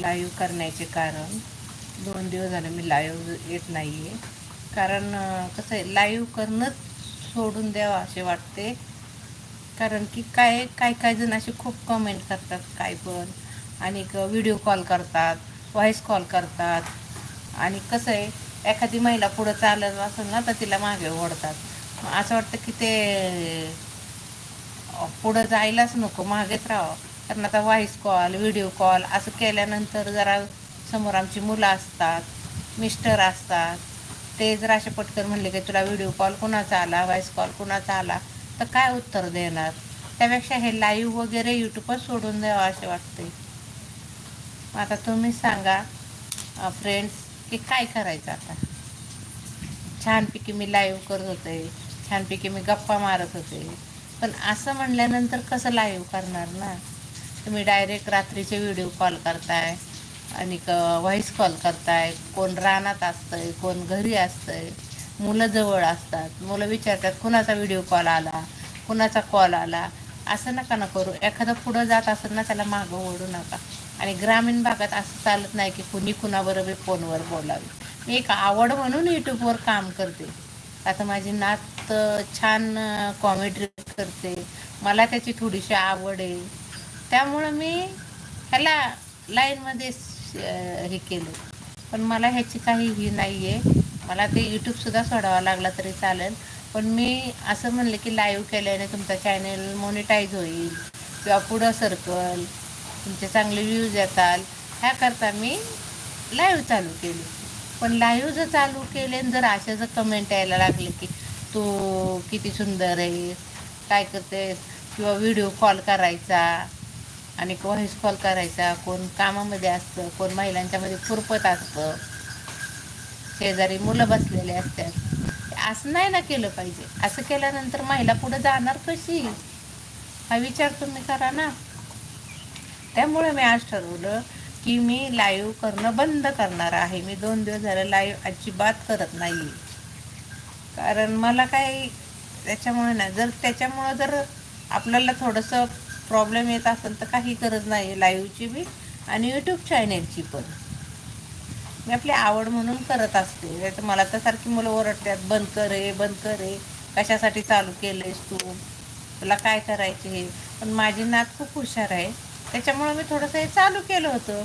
Live करण्याचे कारण. दोन दिवस झाले मी लाईव्ह येत नाही आहे कारण कसं आहे लाईव्ह करणंच सोडून द्यावं असे वाटते. कारण की काय काय काय जण असे खूप कमेंट करतात काय पण. आणि व्हिडिओ कॉल करतात व्हॉइस कॉल करतात. आणि कसं आहे एखादी महिला पुढं चालत असेल ना तर तिला मागे ओढतात. मग असं वाटतं की ते पुढं जायलाच नको मागेच राहावं. कारण आता व्हॉइस कॉल व्हिडिओ कॉल असं केल्यानंतर जरा समोर आमची मुलं असतात मिस्टर असतात. ते जर असे पटकन म्हणले की तुला व्हिडिओ कॉल कुणाचा आला व्हॉइस कॉल कुणाचा आला तर काय उत्तर देणार? त्यापेक्षा हे लाईव्ह वगैरे यूट्यूबच सोडून द्यावं असे वाटते. आता तुम्ही सांगा फ्रेंड्स की काय करायचं आता? छानपैकी मी लाईव्ह करत होते छानपैकी मी गप्पा मारत होते. पण असं म्हणल्यानंतर कसं लाईव्ह करणार ना? तुम्ही डायरेक्ट रात्रीचे व्हिडिओ कॉल करताय आणि व्हॉइस कॉल करताय. कोण रानात असतंय कोण घरी असतंय मुलं जवळ असतात. मुलं विचारतात कुणाचा व्हिडिओ कॉल आला? कुणाचा कॉल आला? असं नका ना करू. एखादं पुढं जात असेल ना त्याला मागं ओढू नका. आणि ग्रामीण भागात असं चालत नाही की कुणी कुणाबरोबर फोनवर बोलावे. मी एक आवड म्हणून यूट्यूबवर काम करते. आता माझी नात छान कॉमेडी करते. मला त्याची थोडीशी आवड आहे. त्यामुळं मी ह्याला लाईनमध्ये हे केलं. पण मला ह्याची काही ही नाही आहे मला ते यूट्यूबसुद्धा सोडावा लागला तरी चालेल. पण मी असं म्हणलं की लाईव्ह केल्याने तुमचा चॅनल मोनिटाईज होईल. किंवा पुढं सर्कल तुमचे चांगले व्ह्यूज येताल ह्याकरता मी लाईव्ह चालू केली. पण लाईव्ह जर चालू केले आणि जर अशा जर कमेंट यायला लागले की तू किती सुंदर आहे काय करते किंवा व्हिडिओ कॉल करायचा. आणि कोण कॉल करायचा कोण कामामध्ये असतं कोण महिलांच्यामध्ये खुरपत असतं. शेजारी मुलं बसलेले असतात. असं नाही ना केलं पाहिजे. असं केल्यानंतर महिला पुढे जाणार कशी? हा विचार तुम्ही करा ना. त्यामुळे मी आज ठरवलं की मी लाईव्ह करणं बंद करणार आहे. मी दोन दिवस झालं लाईव्ह अजिबात करत नाही कारण मला काही त्याच्यामुळे ना जर त्याच्यामुळं जर आपल्याला थोडंसं प्रॉब्लेम येत असेल तर काही गरज नाही लाईव्हची बी आणि यूट्यूब चॅनेलची पण. मी आपली आवड म्हणून करत असते. नाही तर मला तर सारखी मुलं ओरडतात बंद कर हे बंद कर हे कशासाठी चालू केलंयस तू? तुला काय करायचे हे? पण माझी नात खूप हुशार आहे. त्याच्यामुळं मी थोडंसं हे चालू केलं होतं.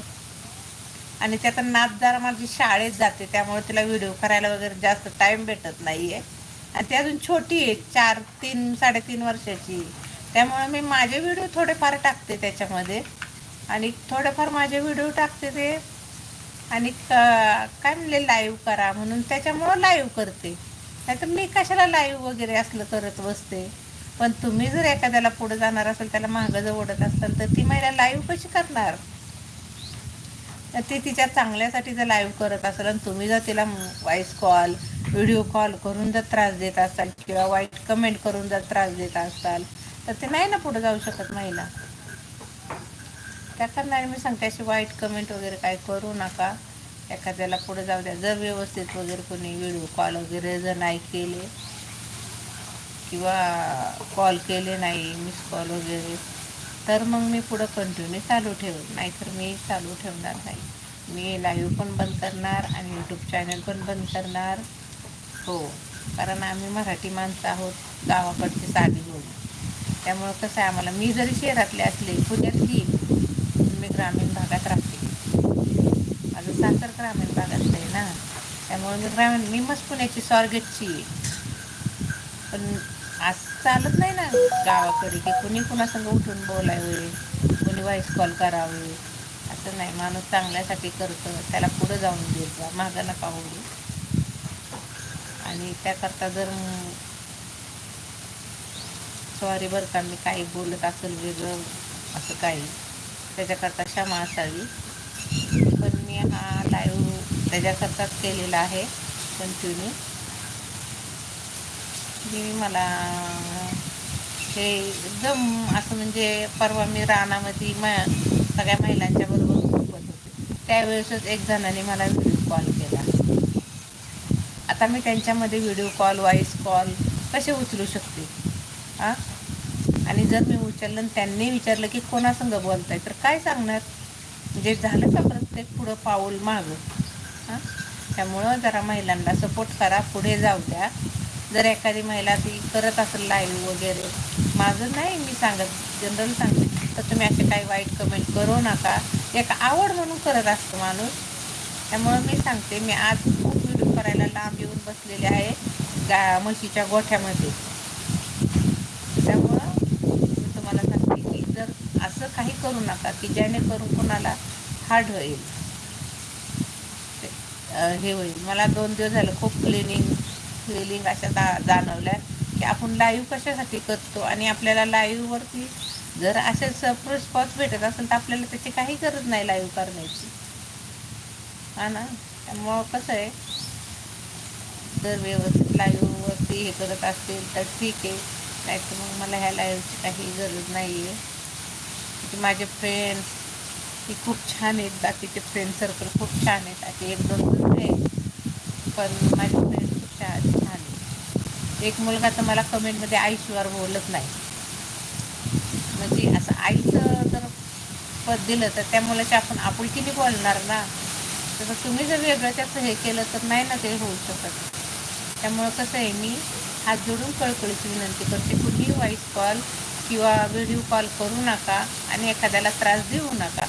आणि त्यात नात जरा माझी शाळेत जाते. त्यामुळे तिला व्हिडिओ करायला वगैरे जास्त टाईम भेटत नाही आहे आणि ती अजून छोटी आहे. चार तीन साडेतीन वर्षाची त्यामुळे मी माझे व्हिडिओ थोडेफार टाकते त्याच्यामध्ये. आणि थोडेफार माझे व्हिडिओ टाकते ते. आणि काय म्हणले लाईव्ह करा म्हणून त्याच्यामुळं लाईव्ह करते. नाहीतर मी कशाला लाईव्ह वगैरे असलं करत बसते. पण तुम्ही जर एखाद्याला पुढे जाणार असाल त्याला मागं जर ओढत असाल तर ती महिला लाईव्ह कशी करणार? तर ती तिच्या चांगल्यासाठी जर लाईव्ह करत असेल आणि तुम्ही जर तिला व्हॉइस कॉल व्हिडिओ कॉल करून जर त्रास देत असाल किंवा वाईट कमेंट करून जर त्रास देत असाल तर ते नाही ना पुढे जाऊ शकत महिला. त्या करणारे मी सांगते अशी वाईट कमेंट वगैरे काय करू नका. एखाद्याला पुढे जाऊ द्या. जर व्यवस्थित वगैरे कोणी व्हिडिओ कॉल वगैरे जर नाही केले किंवा कॉल केले नाही मिस कॉल वगैरे तर मग मी पुढं कंटिन्यू चालू ठेवेन. नाहीतर मी चालू ठेवणार नाही. मी लाईव्ह पण बंद करणार आणि यूट्यूब चॅनल पण बंद करणार. हो. कारण आम्ही मराठी माणसं आहोत. गावाकडची साधी लोक त्यामुळं कसं आहे आम्हाला मी जरी शहरातले असले पुण्यातली मी ग्रामीण भागात राहते. माझं सासर ग्रामीण भागातलं आहे ना. त्यामुळे मी ग्रामीण मी मस्त पुण्याची स्वारगेटची आहे. पण आज चालत नाही ना गावाकडे की कुणी कुणासंग उठून बोलावे कुणी व्हॉइस कॉल करावे. असं नाही माणूस चांगल्यासाठी करतं त्याला पुढं जाऊन देत जा मागं नका ओढू. आणि त्याकरता जर सॉरी बरं का मी काही बोलत असेल वेगळं असं काही. त्याच्याकरता क्षमा असावी. पण मी हा लाईव्ह त्याच्याकरताच केलेला आहे कंटिन्यू मी मला हे एकदम असं म्हणजे परवा मी रानामध्ये म सगळ्या महिलांच्या बरोबर होते. त्यावेळेसच एक जणाने मला व्हिडिओ कॉल केला. आता मी त्यांच्यामध्ये व्हिडिओ कॉल व्हॉइस कॉल कसे उचलू शकते? हां? आणि जर मी उचललं आणि त्यांनी विचारलं की कोणासंग बोलताय तर काय सांगणार? म्हणजे झालं का प्रत्येक पुढं पाऊल मागं? हां? त्यामुळं जरा महिलांना सपोर्ट करा पुढे जाऊ द्या. जर एखादी महिला ती करत असेल लाईव्ह वगैरे. माझं नाही मी सांगत जनरल सांगते. तर तुम्ही असे काही वाईट कमेंट करू नका. एक आवड म्हणून करत असतो माणूस. त्यामुळं मी सांगते मी आज खूप व्हिडिओ करायला लांब येऊन बसलेले आहे गा म्हशीच्या गोठ्यामध्ये त्यामुळं मी तुम्हाला सांगते की जर असं काही करू नका की जेणेकरून कोणाला हार्ड होईल. ते, हे होईल. मला दोन दिवस झालं खूप क्लिनिंग क्लिनिंग अशा जा जाणवल्या की आपण लाईव्ह कशासाठी करतो आणि आपल्याला लाईव्हवरती जर असे रिस्पॉन्स भेटत असेल तर आपल्याला त्याची काही गरज नाही लाईव्ह करण्याची. हा ना? त्यामुळं कसं आहे जर व्यवस्थित लाईव्हवरती हे करत असतील तर ठीक आहे. नाही तर मग मला ह्या लाईव्हची काही गरज नाही आहे की माझे फ्रेंड्स ही खूप छान आहेत बाकीचे फ्रेंड सर्कल खूप छान आहेत. आता एक दोन मुलं आहेत पण माझे फ्रेंड खूप छान छान आहेत. एक मुलगा तर मला कमेंटमध्ये आईशिवार बोलत नाही. म्हणजे असं आईचं जर पद दिलं तर त्या मुलाच्या आपण आपुलकीने बोलणार ना. तर तुम्ही जर वेगळं त्याचं हे केलं तर नाही ना ते होऊ शकत. त्यामुळं कसं आहे मी हात जोडून कळकळीची विनंती करते. कुठलीही व्हॉइस कॉल किंवा व्हिडिओ कॉल करू नका आणि एखाद्याला त्रास देऊ नका.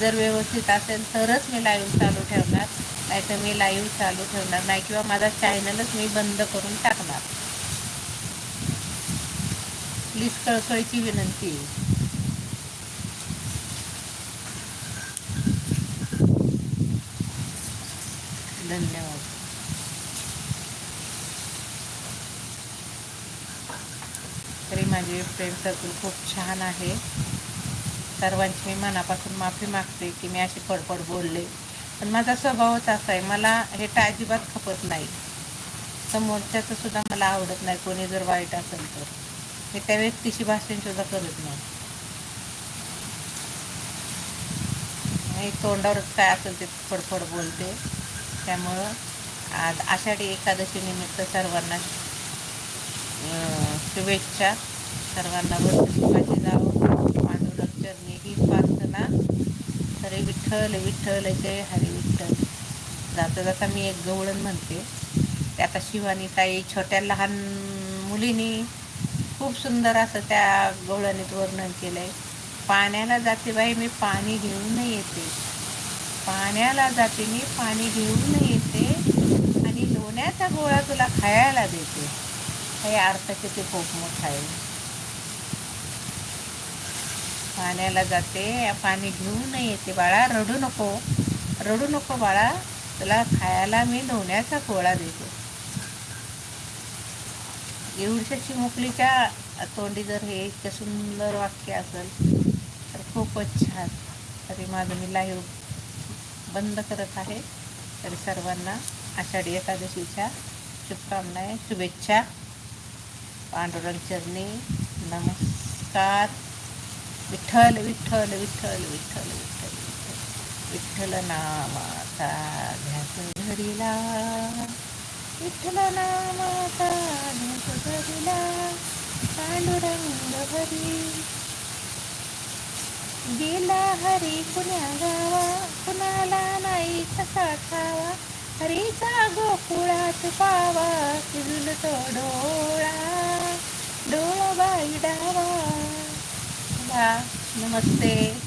जर व्यवस्थित असेल तरच मी लाईव्ह चालू ठेवणार नाही तर मी लाईव्ह चालू ठेवणार नाही किंवा माझा चॅनलच मी बंद करून टाकणार. प्लीज कळकळीची विनंती. आहे धन्यवाद. माझे फ्रेंड सर्कल खूप छान आहे. सर्वांची मी मनापासून माफी मागते की मी अशी पडपड बोलले. पण माझा स्वभावच असा आहे मला हे टा अजिबात खपत नाही. समोरच्याचं सुद्धा मला आवडत नाही कोणी जर वाईट असेल तर. मी त्या व्यक्तीशी भाषणसुद्धा करत नाही. आणि तोंडावरच काय असेल ते फडफड बोलते. त्यामुळं आज आषाढी एकादशी निमित्त सर्वांना शुभेच्छा. सर्वांना वरती जावं पांडुरंग चरणी ही प्रार्थना. हरे विठ्ठल विठ्ठल जय हरे विठ्ठल. जाता जाता मी एक गवळण म्हणते. त्यात आता शिवानी ताई छोट्या लहान मुलीनी खूप सुंदर असं त्या गवळणीत वर्णन केलं आहे पाण्याला जाते बाई मी पाणी घेऊन येते. पाण्याला जाते मी पाणी घेऊन येते आणि लोण्याचा गोळा तुला खायला देते. हे अर्थ किती खूप मोठा आहे. पाण्याला जाते. पाणी घेऊन येते बाळा. रडू नको. रडू नको बाळा. तुला खायला मी लोण्याचा गोळा देतो. एवढ्या चिमुकलीच्या तोंडी जर हे इतकं सुंदर वाक्य असेल तर खूपच छान. तरी माझं मी लाईव्ह बंद करत आहे. तरी सर्वांना आषाढी एकादशीच्या शुभकामना आहे शुभेच्छा. पांडुरंग चरणी नमस्कार. विठ्ठल विठ्ठल विठ्ठल विठ्ठल विठ्ठल विठ्ठल विठ्ठल नामाचा ध्यास घडीला विठ्ठल नामाचा ध्यास घडीला पांडुरंग हरी गेला हरी कुण्या गावा कुणाला नाही कसा खावा. हरीचा गोकुळात पावा सिजूल तो डोळा. डोळा बाई डावा. ka. Namaste.